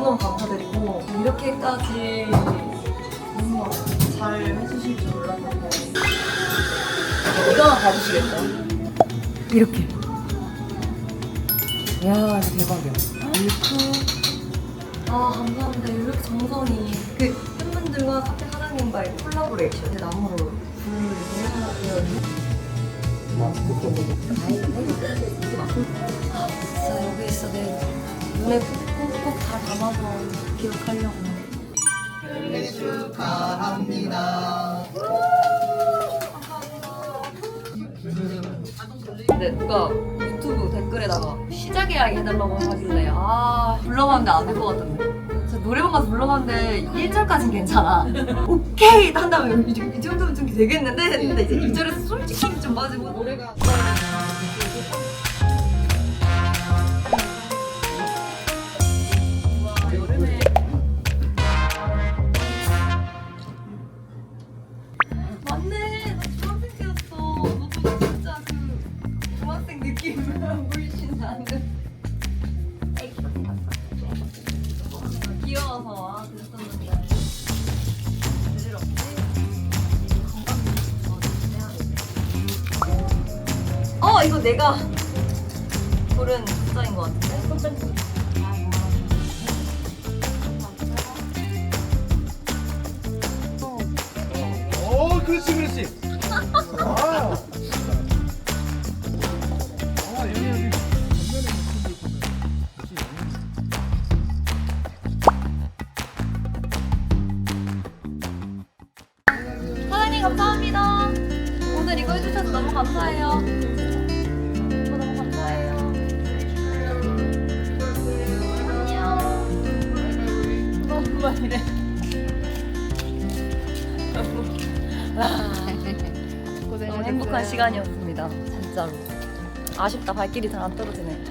너무너무 감사드리고 이렇게까지 너무 잘 해주실 줄 몰랐는데 이거 봐주시겠죠? 이렇게. 야 이거 대박이야. 밀크 아 감사합니다. 이렇게 정성이. 그 팬분들과 카페 사장님과의 콜라보레이션. 나무로 불을 아, 진짜 여기 있어 내 눈에 담아서 기억하려고. 근데 누가 유튜브 댓글에다가 시작에 아이 해달라고 하길래 아 불러봤는데 안 될 것 같던데. 저 노래방 가서 불러봤는데 1절까진 괜찮아. 오케이! 한 다음에 이, 이 정도면 좀 되겠는데 했는데 이제 2절에서 솔직히 좀 빠지고. 노래가 귀여워서 아 그랬었는데 부질없지 어 이거 내가 고른 숫자인 것 같은데 오, 그렇지, 그렇지. 감사합니다. 오늘 이거 해주셔서 너무 감사해요. 저 너무 감사해요. 안녕. 너무 말이래. 너무 행복한 시간이었습니다. 진짜로. 아쉽다 발길이 잘 안 떨어지네.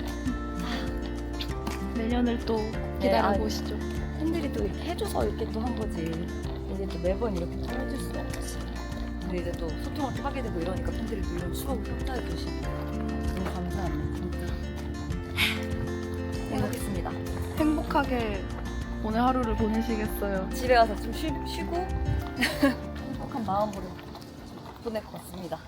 내년을 또 네, 기다려 아, 보시죠. 팬들이 또 이렇게 해줘서 이렇게 또 한 거지. 이제 또 매번 이렇게 또 해줄 수 없지. 근데 이제 또 소통을 또 하게 되고 이러니까 팬들이 또 이런 추억을 평가해 주시고 너무 감사합니다. 진짜. 행복했습니다. 행복하게 오늘 하루를 보내시겠어요. 집에 가서 좀 쉬, 쉬고 행복한 마음으로 보낼 것 같습니다.